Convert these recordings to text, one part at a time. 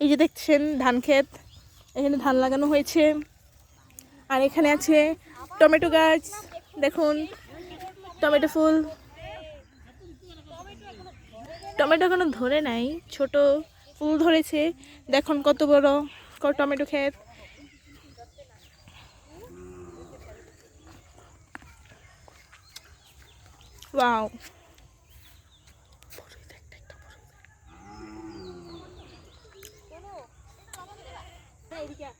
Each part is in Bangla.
এই যে দেখছেন ধান ক্ষেত, এখানে ধান লাগানো হয়েছে। আর এখানে আছে টমেটো গাছ, দেখুন, টমেটো ফুল। টমেটো এখনও ধরে নাই, ছোট ফুল ধরেছে। দেখুন কত বড় টমেটো ক্ষেত। ওয়াও।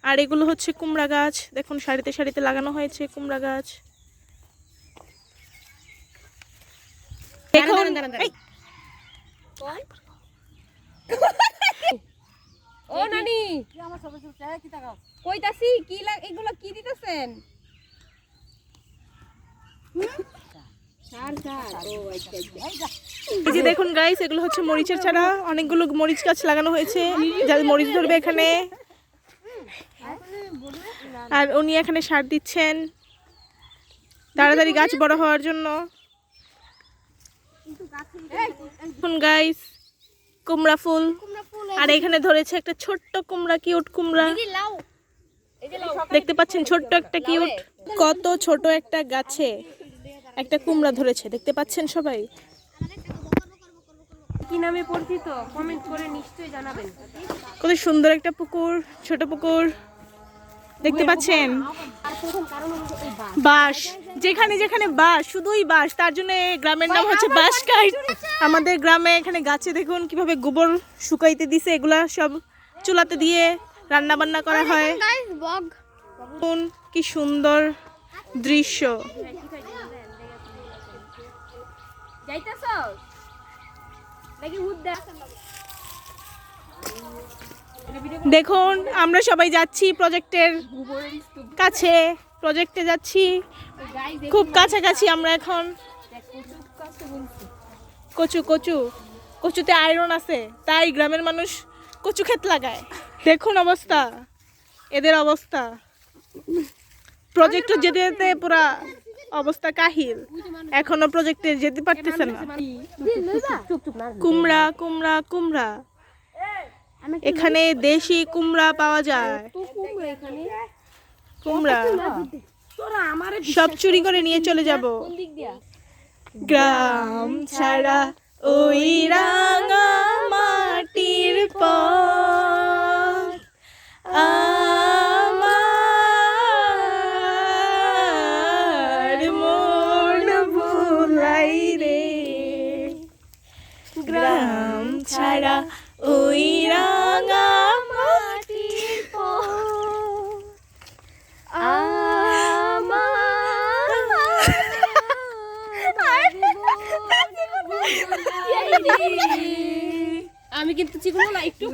আর এগুলো হচ্ছে কুমড়া গাছ। দেখুন সারিতে সারিতে লাগানো হয়েছে কুমড়া গাছ। দেখুন ও নানি। কইতাছি কি এগুলো কি দিতেছেন? এই যে দেখুন গাইস এগুলো হচ্ছে মরিচের চারা। অনেকগুলো মরিচ গাছ লাগানো হয়েছে। যাদের মরিচ ধরবে এখানে। আর উনি এখানে সার দিচ্ছেন। তাড়াতাড়ি গাছ বড় হওয়ার জন্য। গাইস কুমড়া ফুল। আর এখানে ধরেছে একটা ছোট্ট কুমড়া কিউট কুমড়া। দেখতে পাচ্ছেন ছোট্ট একটা কিউট কত ছোট একটা গাছে একটা কুমড়া ধরেছে। দেখতে পাচ্ছেন সবাই? কি নামে পরিচিত? কমেন্ট করে নিশ্চয়ই জানাবেন। কত সুন্দর একটা পুকুর ছোট পুকুর। দেখতে পাচ্ছেন? বাস যেখানে যেখানে বাঁশ শুধুই বাঁশ তার জন্য গ্রামের নাম হচ্ছে কাইট আমাদের গ্রামে এখানে গাছে দেখুন কীভাবে গোবর শুকাইতে দিছে এগুলা সব চুলাতে দিয়ে রান্না বান্না করা হয়। কি সুন্দর দৃশ্য। যাইতেছ? নাকি দেখুন আমরা সবাই যাচ্ছি প্রজেক্টের কাছে প্রজেক্টে যাচ্ছি খুব কাছাকাছি আমরা এখন কচু কচু কচুতে আয়রন আছে তাই গ্রামের মানুষ কচু ক্ষেত লাগায় দেখুন অবস্থা এদের অবস্থা প্রজেক্টে যেতে যেতে পুরা অবস্থা কাহিল এখনও প্রজেক্টে যেতে পারতেছে না কুমড়া কুমড়া কুমড়া এখানে দেশি কুমড়া পাওয়া যায়। কুমড়া সব চুরি করে। নিয়ে চলে যাব। গ্রাম ছাড়া ওই রাঙা মাটির পথ আমার মন ভুলাই রে। গ্রাম ছাড়া ওই আমি কিন্তু চিকুন না একটু